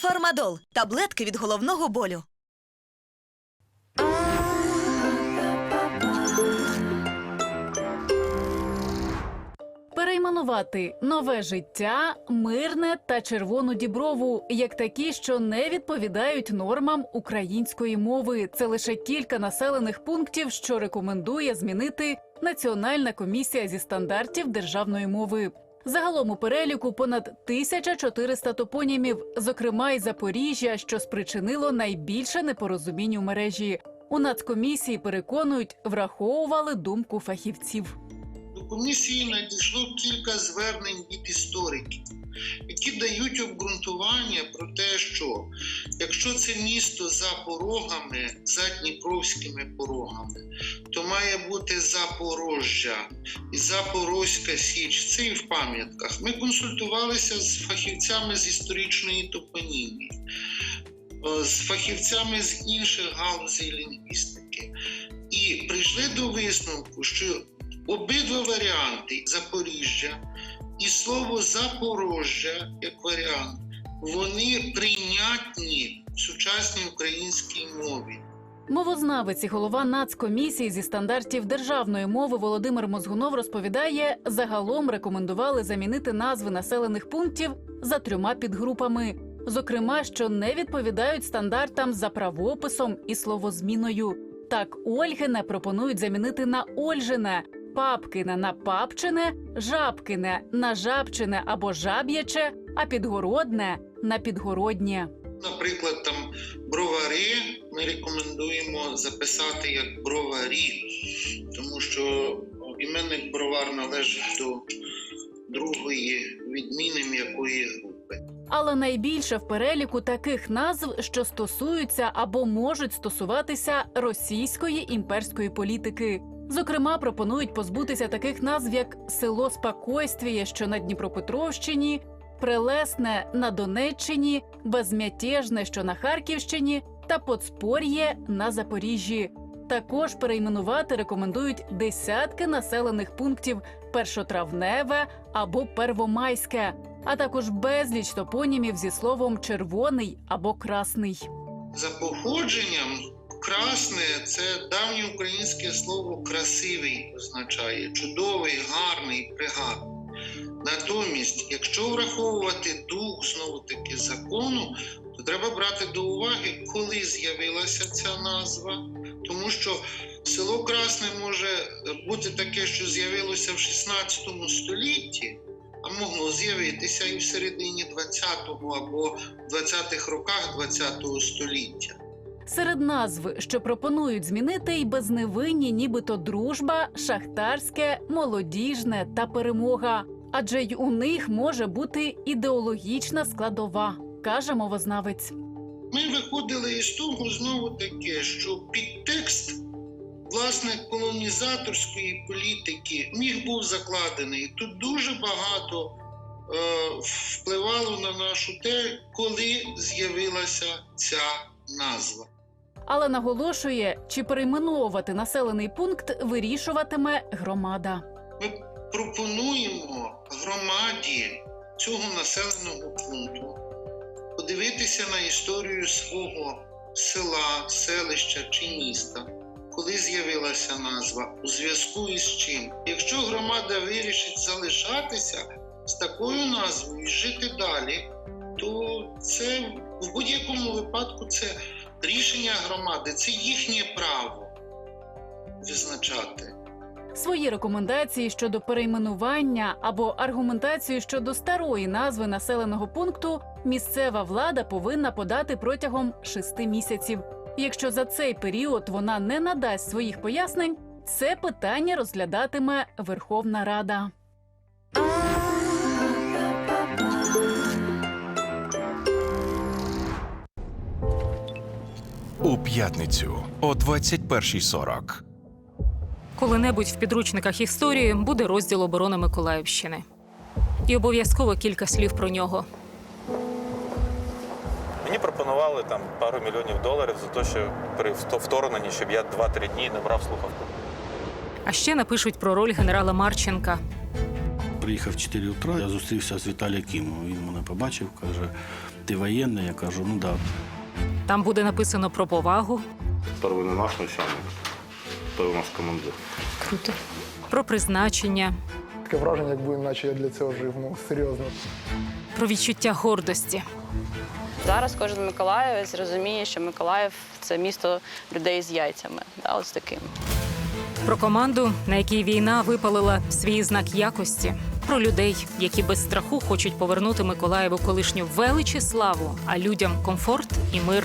Фармадол таблетки від головного болю. Перейменувати нове життя, мирне та червону діброву як такі, що не відповідають нормам української мови. Це лише кілька населених пунктів, що рекомендує змінити Національна комісія зі стандартів державної мови. Загалом у переліку понад 1400 топонімів, зокрема й Запоріжжя, що спричинило найбільше непорозумінь у мережі. У нацкомісії переконують, враховували думку фахівців. До комісії надійшло кілька звернень від істориків, які дають обґрунтування про те, що якщо це місто за порогами, за Дніпровськими порогами, то має бути Запорожжя і Запорозька Січ. Це і в пам'ятках. Ми консультувалися з фахівцями з історичної топонімії, е, з фахівцями з інших галузей лінгвістики. І прийшли до висновку, що обидва варіанти Запоріжжя і слово Запорожжя як варіант, вони прийнятні в сучасній українській мові. Мовознавець і голова нацкомісії зі стандартів державної мови Володимир Мозгунов розповідає, загалом рекомендували замінити назви населених пунктів за трьома підгрупами, зокрема, що не відповідають стандартам за правописом і словозміною. Так, Ольгине пропонують замінити на Ольжине, Папкине на Папчине, Жабкине на Жабчине або Жаб'яче, а Підгородне на Підгороднє. Наприклад, там бровари ми рекомендуємо записати як броварі, тому що іменник бровар належить до другої відміни м'якої групи. Але найбільше в переліку таких назв, що стосуються або можуть стосуватися російської імперської політики. Зокрема, пропонують позбутися таких назв, як село Спокойствіє, що на Дніпропетровщині, Прелесне на Донеччині, Безмятежне, що на Харківщині, та Подспор'є на Запоріжжі. Також перейменувати рекомендують десятки населених пунктів першотравневе або первомайське, а також безліч топонімів зі словом червоний або красний. За походженням красне це давнє українське слово красивий означає чудовий, гарний, пригарний. Натомість, якщо враховувати дух знову таки закону, то треба брати до уваги, коли з'явилася ця назва, тому що село Красне може бути таке, що з'явилося в 16 столітті, а могло з'явитися і в середині 20-го або в 20-х роках 20-го століття. Серед назв, що пропонують змінити, й безневинні, нібито дружба, шахтарське, молодіжне та перемога. Адже й у них може бути ідеологічна складова, каже мовознавець. Ми виходили із того знову таке, що підтекст власне колонізаторської політики міг був закладений. Тут дуже багато е, впливало на нашу те, коли з'явилася ця назва. Але наголошує, чи перейменовувати населений пункт вирішуватиме громада. Ми пропонуємо громаді цього населеного пункту подивитися на історію свого села, селища чи міста, коли з'явилася назва, у зв'язку із чим. Якщо громада вирішить залишатися з такою назвою і жити далі, то це в будь-якому випадку це рішення громади, це їхнє право визначати. Свої рекомендації щодо перейменування або аргументацію щодо старої назви населеного пункту місцева влада повинна подати протягом шести місяців. Якщо за цей період вона не надасть своїх пояснень, це питання розглядатиме Верховна Рада. У п'ятницю о 21.40. Коли-небудь в підручниках історії буде розділ оборони Миколаївщини. І обов'язково кілька слів про нього. Мені пропонували там пару мільйонів доларів за те, що при вторгненні, щоб я 2-3 дні не брав слухавку. А ще напишуть про роль генерала Марченка. приїхав в 4 утра, я зустрівся з Віталієм Кімом. Він мене побачив, каже, ти воєнний? Я кажу, ну так. Да. Там буде написано про повагу, Перший не наш начальник, той у нас командир. про призначення, Таке враження, якби наче я для цього жив. Ну серйозно. про відчуття гордості. Зараз кожен миколаївець розуміє, що Миколаїв це місто людей з яйцями. Да, ось таким. Про команду, на якій війна випалила свій знак якості, про людей, які без страху хочуть повернути Миколаєву колишню велич і славу, а людям комфорт і мир.